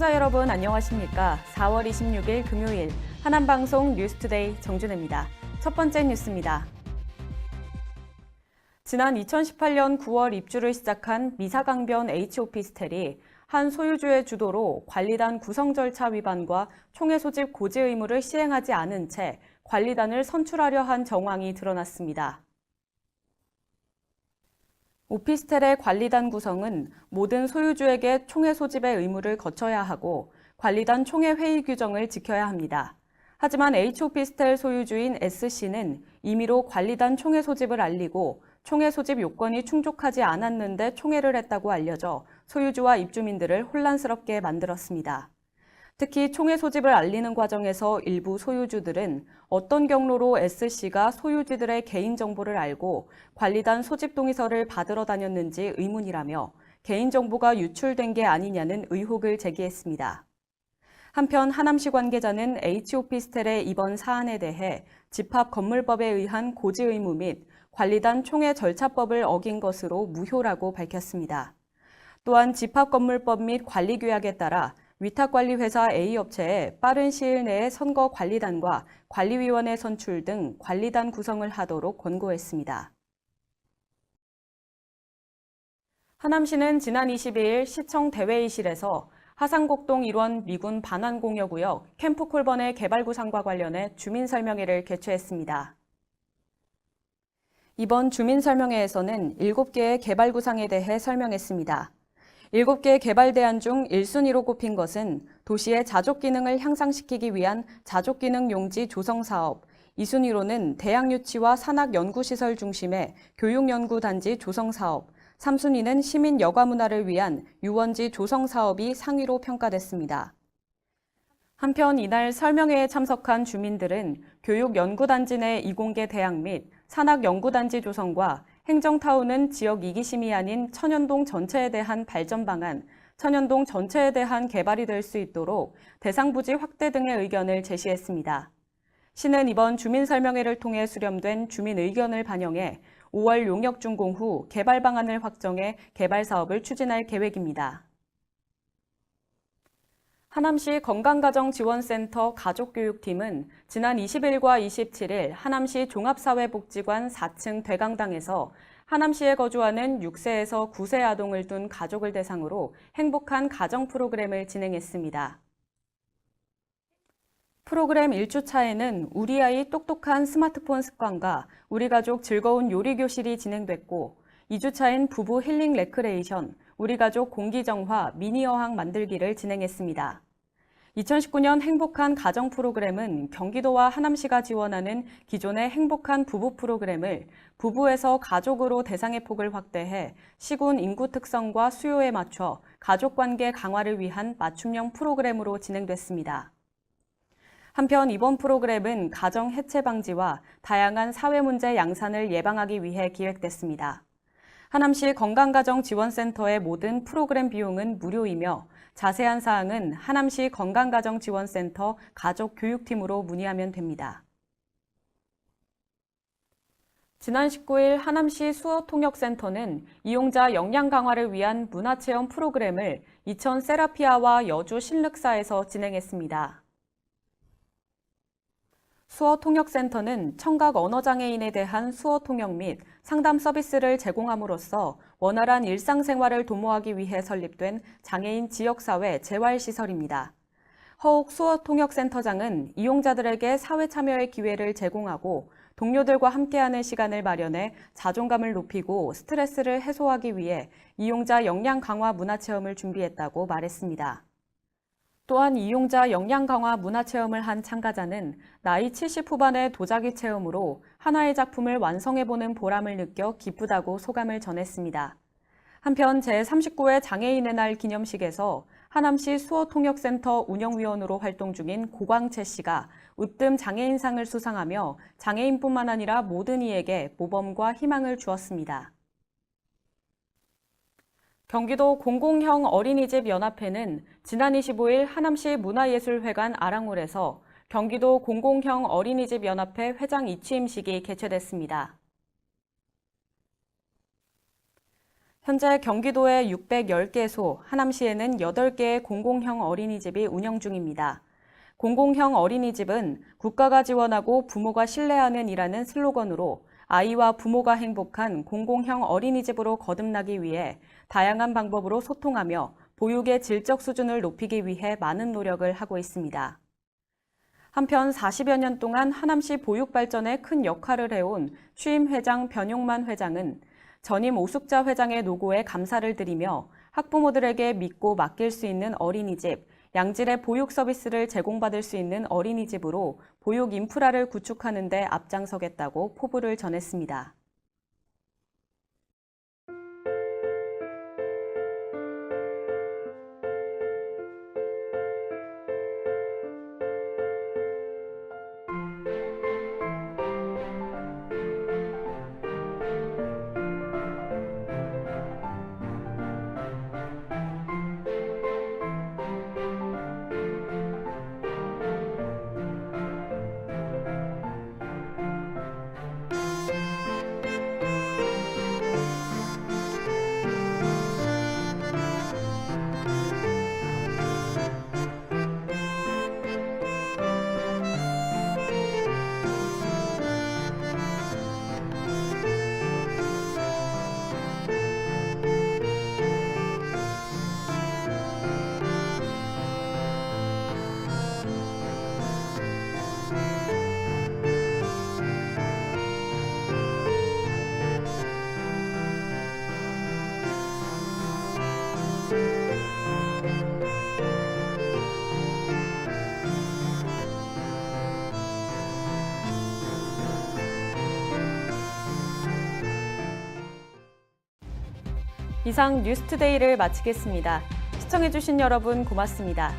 시청자 여러분 안녕하십니까? 4월 26일 금요일 하남방송 뉴스투데이 정준혜입니다. 첫 번째 뉴스입니다. 지난 2018년 9월 입주를 시작한 미사강변 H오피스텔이 한 소유주의 주도로 관리단 구성 절차 위반과 총회 소집 고지 의무를 시행하지 않은 채 관리단을 선출하려 한 정황이 드러났습니다. 오피스텔의 관리단 구성은 모든 소유주에게 총회 소집의 의무를 거쳐야 하고 관리단 총회 회의 규정을 지켜야 합니다. 하지만 H오피스텔 소유주인 S씨는 임의로 관리단 총회 소집을 알리고 총회 소집 요건이 충족하지 않았는데 총회를 했다고 알려져 소유주와 입주민들을 혼란스럽게 만들었습니다. 특히 총회 소집을 알리는 과정에서 일부 소유주들은 어떤 경로로 S씨가 소유주들의 개인정보를 알고 관리단 소집 동의서를 받으러 다녔는지 의문이라며 개인정보가 유출된 게 아니냐는 의혹을 제기했습니다. 한편 하남시 관계자는 H오피스텔의 이번 사안에 대해 집합건물법에 의한 고지 의무 및 관리단 총회 절차법을 어긴 것으로 무효라고 밝혔습니다. 또한 집합건물법 및 관리규약에 따라 위탁관리회사 A업체에 빠른 시일 내에 선거 관리단과 관리위원회 선출 등 관리단 구성을 하도록 권고했습니다. 하남시는 지난 22일 시청 대회의실에서 하상곡동 일원 미군 반환공여구역 캠프콜번의 개발 구상과 관련해 주민설명회를 개최했습니다. 이번 주민설명회에서는 7개의 개발 구상에 대해 설명했습니다. 7개 개발 대안 중 1순위로 꼽힌 것은 도시의 자족 기능을 향상시키기 위한 자족 기능 용지 조성 사업, 2순위로는 대학 유치와 산학 연구 시설 중심의 교육 연구 단지 조성 사업, 3순위는 시민 여가 문화를 위한 유원지 조성 사업이 상위로 평가됐습니다. 한편 이날 설명회에 참석한 주민들은 교육 연구단지 내 이공계 대학 및 산학 연구단지 조성과 행정타운은 지역 이기심이 아닌 천연동 전체에 대한 발전 방안, 천연동 전체에 대한 개발이 될 수 있도록 대상 부지 확대 등의 의견을 제시했습니다. 시는 이번 주민 설명회를 통해 수렴된 주민 의견을 반영해 5월 용역 준공 후 개발 방안을 확정해 개발 사업을 추진할 계획입니다. 하남시 건강가정지원센터 가족교육팀은 지난 20일과 27일 하남시 종합사회복지관 4층 대강당에서 하남시에 거주하는 6세에서 9세 아동을 둔 가족을 대상으로 행복한 가정 프로그램을 진행했습니다. 프로그램 1주차에는 우리 아이 똑똑한 스마트폰 습관과 우리 가족 즐거운 요리 교실이 진행됐고 2주차엔 부부 힐링 레크레이션, 우리 가족 공기정화 미니 어항 만들기를 진행했습니다. 2019년 행복한 가정 프로그램은 경기도와 하남시가 지원하는 기존의 행복한 부부 프로그램을 부부에서 가족으로 대상의 폭을 확대해 시군 인구 특성과 수요에 맞춰 가족 관계 강화를 위한 맞춤형 프로그램으로 진행됐습니다. 한편 이번 프로그램은 가정 해체 방지와 다양한 사회 문제 양산을 예방하기 위해 기획됐습니다. 하남시 건강가정지원센터의 모든 프로그램 비용은 무료이며 자세한 사항은 하남시 건강가정지원센터 가족교육팀으로 문의하면 됩니다. 지난 19일 하남시 수어통역센터는 이용자 역량 강화를 위한 문화체험 프로그램을 이천 세라피아와 여주 신륵사에서 진행했습니다. 수어통역센터는 청각 언어장애인에 대한 수어통역 및 상담 서비스를 제공함으로써 원활한 일상생활을 도모하기 위해 설립된 장애인 지역사회 재활시설입니다. 허욱 수어통역센터장은 이용자들에게 사회 참여의 기회를 제공하고 동료들과 함께하는 시간을 마련해 자존감을 높이고 스트레스를 해소하기 위해 이용자 역량 강화 문화체험을 준비했다고 말했습니다. 또한 이용자 역량 강화 문화 체험을 한 참가자는 나이 70 후반의 도자기 체험으로 하나의 작품을 완성해보는 보람을 느껴 기쁘다고 소감을 전했습니다. 한편 제39회 장애인의 날 기념식에서 하남시 수어통역센터 운영위원으로 활동 중인 고광채 씨가 으뜸 장애인상을 수상하며 장애인뿐만 아니라 모든 이에게 모범과 희망을 주었습니다. 경기도 공공형 어린이집 연합회는 지난 25일 하남시 문화예술회관 아랑홀에서 경기도 공공형 어린이집 연합회 회장 이취임식이 개최됐습니다. 현재 경기도에 610개소, 하남시에는 8개의 공공형 어린이집이 운영 중입니다. 공공형 어린이집은 국가가 지원하고 부모가 신뢰하는 이라는 슬로건으로 아이와 부모가 행복한 공공형 어린이집으로 거듭나기 위해 다양한 방법으로 소통하며 보육의 질적 수준을 높이기 위해 많은 노력을 하고 있습니다. 한편 40여 년 동안 하남시 보육 발전에 큰 역할을 해온 취임 회장 변용만 회장은 전임 오숙자 회장의 노고에 감사를 드리며 학부모들에게 믿고 맡길 수 있는 어린이집, 양질의 보육 서비스를 제공받을 수 있는 어린이집으로 보육 인프라를 구축하는 데 앞장서겠다고 포부를 전했습니다. 이상 뉴스투데이를 마치겠습니다. 시청해주신 여러분 고맙습니다.